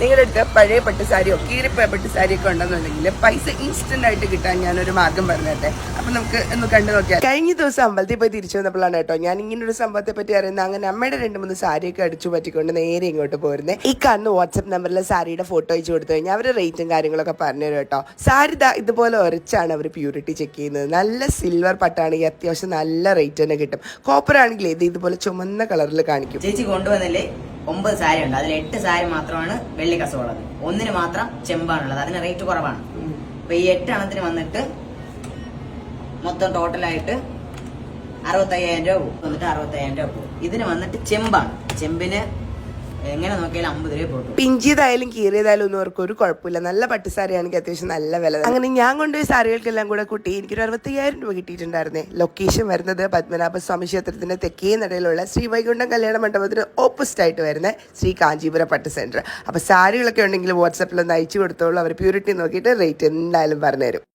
നിങ്ങളുടെ അടുത്ത് പഴയ പട്ടുസാരിയോ കീറിപ്പോയ പട്ട് സാരിയോ ഒക്കെ ഉണ്ടെന്നുണ്ടെങ്കിൽ പൈസ ഇൻസ്റ്റന്റ് ആയിട്ട് കിട്ടാൻ ഞാൻ ഒരു മാർഗം പറഞ്ഞിട്ടെ. അപ്പൊ നമുക്ക് ഒന്ന് കണ്ടു നോക്കിയാൽ കഴിഞ്ഞ ദിവസം അമ്പലത്തിൽ പോയി തിരിച്ചു വന്നപ്പോഴാണ് കേട്ടോ ഞാൻ ഇങ്ങനെ ഒരു സംഭവത്തെ പറ്റി അറിയുന്നത്. അങ്ങനെ അമ്മയുടെ രണ്ട് മൂന്ന് സാരിയൊക്കെ അടിച്ചു പറ്റിക്കൊണ്ട് നേരെ ഇങ്ങോട്ട് പോരുന്നത് ഈ കാണുന്ന വാട്സപ്പ് നമ്പറിൽ സാരിയുടെ ഫോട്ടോ അയച്ചു കൊടുത്തു കഴിഞ്ഞാൽ അവർ റേറ്റും കാര്യങ്ങളൊക്കെ പറഞ്ഞു തരും കേട്ടോ. സാരി ഇതുപോലെ ഒരച്ചാണ് അവർ പ്യൂരിറ്റി ചെക്ക് ചെയ്യുന്നത്. നല്ല സിൽവർ പട്ടാണെങ്കിൽ അത്യാവശ്യം നല്ല റേറ്റ് തന്നെ കിട്ടും. കോപ്പർ ആണെങ്കിൽ ഇത് ഇതുപോലെ ചുമന്ന കളറിൽ കാണിക്കും. ചേച്ചി കൊണ്ടുവന്നില്ലേ? ഒമ്പത് സാരി ഉണ്ട് അതിൽ എട്ട് സാരി മാത്രമാണ് വെള്ളി കസവുള്ളത്. ഒന്നിന് മാത്രം ചെമ്പാണുള്ളത്. അതിന് റേറ്റ് കുറവാണ്. അപ്പൊ ഈ എട്ട് എണ്ണത്തിന് വന്നിട്ട് മൊത്തം ടോട്ടലായിട്ട് അറുപത്തയ്യായിരം രൂപ പോകും. വന്നിട്ട് അറുപത്തയ്യായിരം രൂപ പോകും. ഇതിന് വന്നിട്ട് ചെമ്പാണ്. ചെമ്പിന് എങ്ങനെ നോക്കിയാലും അമ്പത് രൂപ പോകും പിഞ്ചിയതായാലും കീറിയതായാലും ഒന്നും അവർക്ക് ഒരു കുഴപ്പമില്ല. നല്ല പട്ട് സാരി ആണെങ്കിൽ അത്യാവശ്യം നല്ല വില അങ്ങനെ ഞാൻ കൊണ്ടുപോയി സാരികൾക്കെല്ലാം കൂടെ കൂട്ടി എനിക്കൊരു അറുപത്തയ്യായിരം രൂപ കിട്ടിയിട്ടുണ്ടായിരുന്നേ. ലൊക്കേഷൻ വരുന്നത് പത്മനാഭ സ്വാമി ക്ഷേത്രത്തിന്റെ തെക്കേ നടയിലുള്ള ശ്രീ വൈകുണ്ഠം കല്യാണ മണ്ഡപത്തിന് ഓപ്പോസിറ്റ് ആയിട്ട് വരുന്ന ശ്രീ കാഞ്ചീപുരം പട്ട് സെന്റർ അപ്പൊ സാരികളൊക്കെ ഉണ്ടെങ്കിൽ വാട്സാപ്പിൽ ഒന്ന് അയച്ചു കൊടുത്തോളൂ. അവർ പ്യൂരിറ്റി നോക്കിയിട്ട് റേറ്റ് എന്തായാലും പറഞ്ഞുതരും.